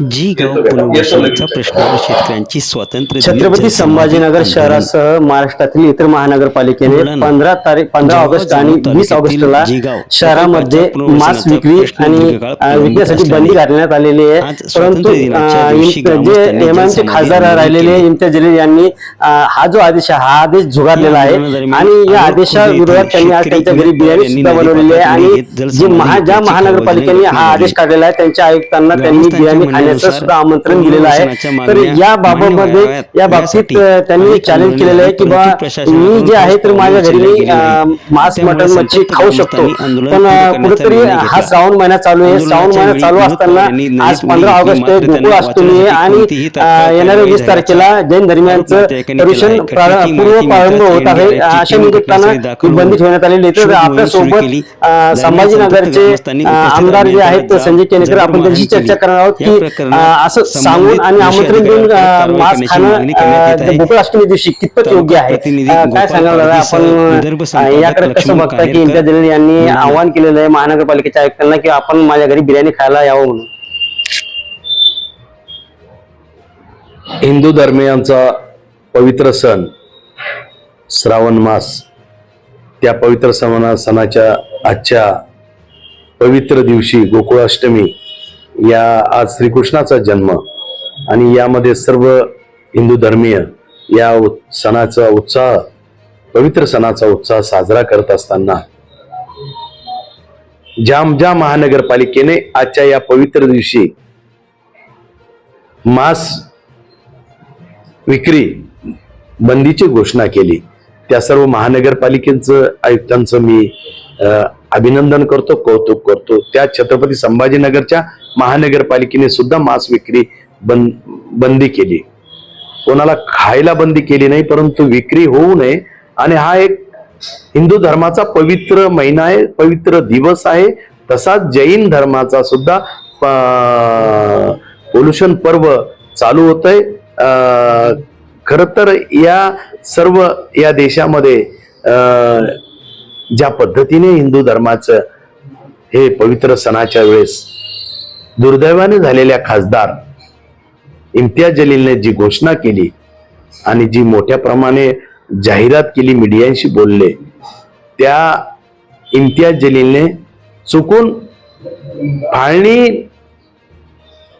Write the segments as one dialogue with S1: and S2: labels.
S1: जी गाव पुनर्वसनाचा प्रश्नावर शेतकऱ्यांची स्वातंत्र्य
S2: छत्रपती संभाजीनगर. शहरासह महाराष्ट्रातील इतर महानगरपालिकेने पंधरा तारीख पंधरा ऑगस्ट आणि वीस ऑगस्टला शहरामध्ये
S1: पुनर्वसनाचा
S2: मांस विक्री
S1: प्रश्न
S2: आणि
S1: असल्याने
S2: बंदी घालण्यात आलेली आहे. परंतु जे एमआयएमचे खासदार राहिलेले
S1: केले.
S2: इम्तियाज जलील यांनी हा जो आदेश आहे हा आदेश झुगारलेला आहे. आणि या
S1: अनेक
S2: आदेशा
S1: खुले
S2: विरोधात त्यांनी आज त्यांच्या घरी बिर्याणी सुद्धा बनवलेली आहे. आणि जी महा ज्या महानगरपालिकेने हा आदेश काढलेला आहे त्यांच्या आयुक्तांना त्यांनी बिर्याणी
S1: म्हणण्यानुसार
S2: सुद्धा आमंत्रण दिलेलं आहे. तर या
S1: व्हाव्यात.
S2: या बाबतीत त्यांनी चॅलेंज केलेलं आहे की बा मी जे आहे तर माझ्या घरी. मांस मटण मच्छी खाऊ शकतो. पण कुठेतरी हा. श्रावण महिना चालू आहे. श्रावण महिना चालू असताना आज पंधरा ऑगस्ट गोकुळ अष्टमी आहे आणि येणाऱ्या वीस तारखेला जैन धर्मियांचं
S1: आरोप नातेवाईकांनी केला
S2: पर्युषण
S1: आहे.
S2: प्रा-
S1: खटल्याची
S2: पूर्व प्रारंभ होत आहे. अशा निमित्तानं बंदी ठेवण्यात आलेली तर
S1: आपल्यासोबत
S2: संभाजीनगरचे आमदार जे आहेत संजय केनेकर आपण त्यांची चर्चा करणार आहोत की असं सांगून आणि आमंत्रण देऊन मांस खाणं
S1: करण्याची मागणी करण्यात येत
S2: अ,
S1: आहे.
S2: गोकुळ अष्टमी दिवशी कितपत योग्य आहे काय सांगाल
S1: पाटील
S2: आपण याकडे कसं बघता की इम्तियाज जलील यांनी. आवाहन केलेलं आहे महानगरपालिकेच्या आयुक्तांना की आपण माझ्या घरी बिर्याणी खायला यावं म्हणून
S3: हिंदू धर्मियांचा पवित्र सण श्रावण मास त्या पवित्र सणा सणाच्या आजच्या पवित्र दिवशी गोकुळाष्टमी या आज श्रीकृष्णाचा जन्म आणि यामध्ये सर्व हिंदू धर्मीय या सणाचा उत्साह पवित्र सणाचा उत्साह साजरा करत असताना ज्या ज्या महानगरपालिकेने आजच्या या पवित्र दिवशी मास विक्री बंदीची घोषणा केली. त्या सर्व महानगरपालिकेचं आयुक्तांचं मी अभिनंदन करतो कौतुक करतो. त्या छत्रपती संभाजीनगरच्या महानगरपालिकेने सुद्धा मांस विक्री बंद बंदी केली. कोणाला खायला बंदी केली नाही परंतु विक्री होऊ नये. आणि हा एक हिंदू धर्माचा पवित्र महिना आहे पवित्र दिवस आहे. तसाच जैन धर्माचा सुद्धा पोल्युशन पर्व चालू होत आहे खर तर या सर्व या देशामध्ये ज्या पद्धतीने हिंदू धर्माचं हे पवित्र सणाच्या वेळेस दुर्दैवाने झालेल्या खासदार इम्तियाज जलीलने जी घोषणा केली आणि जी मोठ्या प्रमाणे जाहिरात केली मीडियांशी बोलले त्या इम्तियाज जलीलने चुकून फाळणी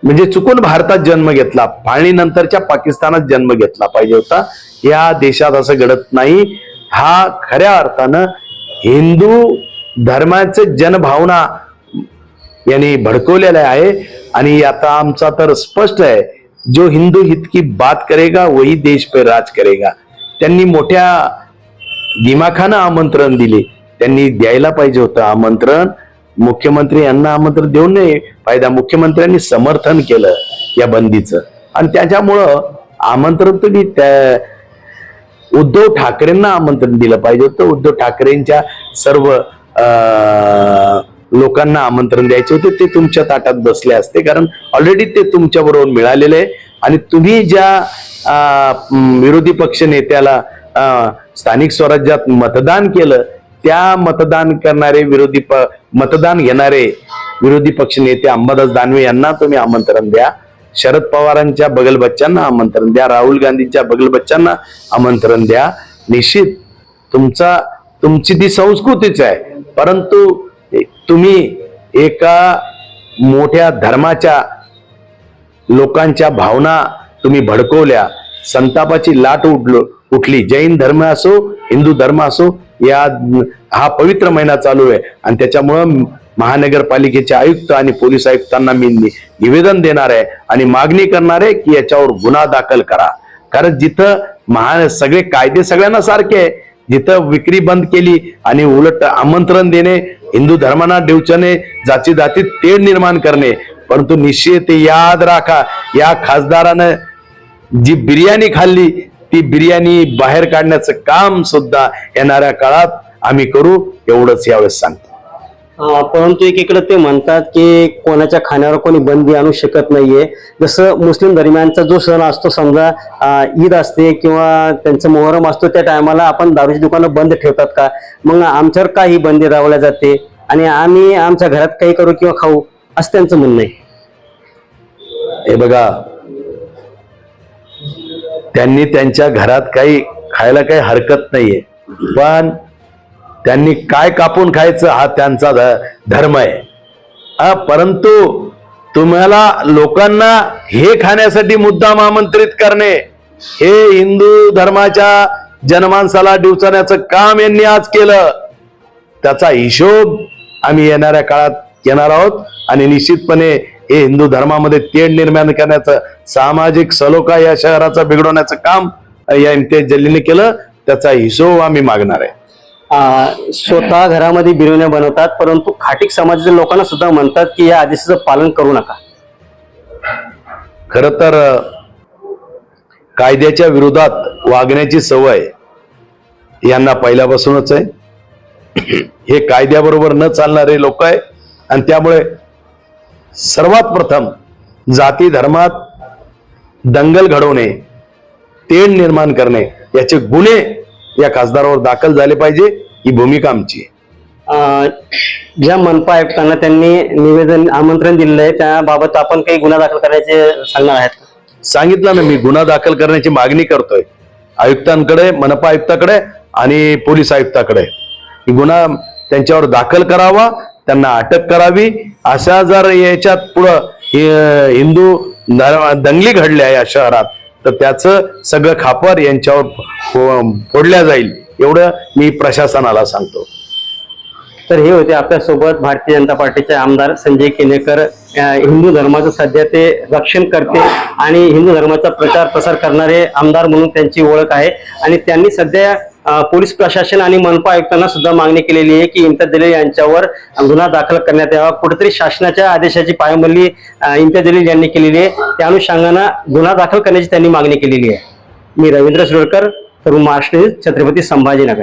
S3: म्हणजे चुकून भारतात जन्म घेतला फाळणीनंतरच्या पाकिस्तानात जन्म घेतला पाहिजे होता. या देशात असं घडत नाही. हा खऱ्या अर्थानं हिंदू धर्माचे जनभावना यांनी भडकवलेला आहे. आणि आता आमचा तर स्पष्ट आहे जो हिंदू हित की बात करेगा वही देश पे राज करेगा. त्यांनी मोठ्या दिमाखानं आमंत्रण दिले. त्यांनी द्यायला पाहिजे होतं आमंत्रण. मुख्यमंत्री यांना आमंत्रण देऊन नये फायदा मुख्यमंत्र्यांनी समर्थन केलं या बंदीचं. आणि त्याच्यामुळं आमंत्रण तुम्ही त्या उद्धव ठाकरेंना आमंत्रण दिलं पाहिजे होतं. उद्धव ठाकरेंच्या सर्व अं, लोकांना आमंत्रण द्यायचे होते. ते तुमच्या ताटात बसले असते. कारण ऑलरेडी ते तुमच्या बरोबर मिळालेले आहे. आणि तुम्ही ज्या अं, विरोधी पक्ष नेत्याला अं, स्थानिक स्वराज्यात मतदान केलं त्या मतदान करणारे विरोधी प मतदान घेणारे विरोधी पक्ष नेते अंबादास दानवे यांना तुम्ही आमंत्रण द्या. शरद पवारांच्या बगल बच्चांना आमंत्रण द्या. राहुल गांधींच्या बगल बच्चांना आमंत्रण द्या. निश्चित तुमचा तुमची ती संस्कृतीच आहे. परंतु तुम्ही एका मोठ्या धर्माच्या लोकांच्या भावना तुम्ही भडकवल्या. संतापाची लाट उठलो उठली. जैन धर्म असो हिंदू धर्म असो या हा पवित्र महिना चालू आहे. आणि त्याच्यामुळं महानगरपालिकेचे आयुक्त आणि पोलीस आयुक्तांना मी निवेदन देणार आहे आणि मागणी करणार आहे की याच्यावर गुन्हा दाखल करा. कारण जिथं महा सगळे कायदे सगळ्यांना सारखे आहे जिथं विक्री बंद केली आणि उलट आमंत्रण देणे हिंदू धर्मांना देऊच्याने जाती जातीत तेढ निर्माण करणे परंतु निश्चित याद राखा या खासदारानं जी बिर्याणी खाल्ली ती बिर्याणी बाहेर काढण्याचं काम सुद्धा येणाऱ्या काळात आम्ही करू एवढंच यावेळेस सांगतो.
S2: परंतु एकीकडे ते म्हणतात की कोणाच्या खाण्यावर कोणी बंदी आणू शकत नाहीये. जसं मुस्लिम धर्मियांचा जो सण असतो समजा ईद असते किंवा त्यांचं मोहरम असतो त्या टायमाला आपण दारूची दुकानं बंद ठेवतात का? मग आमच्यावर का ही बंदी राबवल्या जाते आणि आम्ही आमच्या घरात काही करू किंवा खाऊ असं त्यांचं म्हणणं आहे.
S3: हे बघा त्यांनी त्यांच्या घरात काही खायला काही हरकत नाहीये. पण त्यांनी काय कापून खायचं हा त्यांचा ध- धर्म आहे. परंतु तुम्हाला लोकांना हे खाण्यासाठी मुद्दाम आमंत्रित करणे हे हिंदू धर्माच्या जनमानसाला डिवचण्याचं काम यांनी आज केलं. त्याचा हिशोब आम्ही येणाऱ्या काळात येणार आहोत आणि निश्चितपणे हे हिंदू धर्मामध्ये तेढ निर्माण करण्याचं सामाजिक सलोखा या शहराचा बिघडवण्याचं काम या इम्तियाज जल्लीने केलं त्याचा हिशोब आम्ही मागणार आहे.
S2: अं, स्वतः घरामध्ये बिर्याण्या बनवतात परंतु खाटिक समाजाच्या लोकांना सुद्धा म्हणतात की या आदेशाचं पालन करू नका.
S3: खर तर कायद्याच्या विरोधात वागण्याची सवय यांना पहिल्यापासूनच आहे. हे कायद्याबरोबर न चालणारे लोक आहे आणि त्यामुळे सर्वात प्रथम जाती धर्मात दंगल घडवणे तेढ निर्माण करणे याचे गुन्हे या खासदारावर दाखल झाले पाहिजे ही भूमिका आमची
S2: ज्या मनपा आयुक्तांना त्यांनी निवेदन आमंत्रण दिलेलं आहे त्याबाबत आपण काही गुन्हा दाखल करायचे सांगणार आहेत?
S3: सांगितलं ना मी गुन्हा दाखल करण्याची मागणी करतोय. आयुक्तांकडे मनपा आयुक्ताकडे आणि पोलीस आयुक्ताकडे. ही गुन्हा त्यांच्यावर दाखल करावा त्यांना अटक करावी. अशा जर याच्यात पुढं हिंदू दंगली घडल्या या शहरात तर त्याचं सगळं खापर यांच्यावर फोडल्या जाईल. एवढं मी प्रशासनाला सांगतो.
S2: तर हे होते आपल्यासोबत भारतीय जनता पार्टीचे आमदार संजय केनेकर. हिंदू धर्माचं सध्या ते रक्षण करते आणि हिंदू धर्माचा प्रचार प्रसार करणारे आमदार म्हणून त्यांची ओळख आहे. आणि त्यांनी सध्या पोलीस प्रशासन आणि मनपा आयुक्तांना सुद्धा मागणी केलेली आहे की इम्तियाज जलील यांच्यावर गुन्हा दाखल करण्यात यावा. कुठेतरी शासनाच्या आदेशाची पायमल्ली अं, इम्तियाज जलील यांनी केलेली आहे. त्या अनुषंगानं गुन्हा दाखल करण्याची त्यांनी मागणी केलेली आहे. मी रवींद्र सुरकर तरुण महाराष्ट्र छत्रपती संभाजीनगर.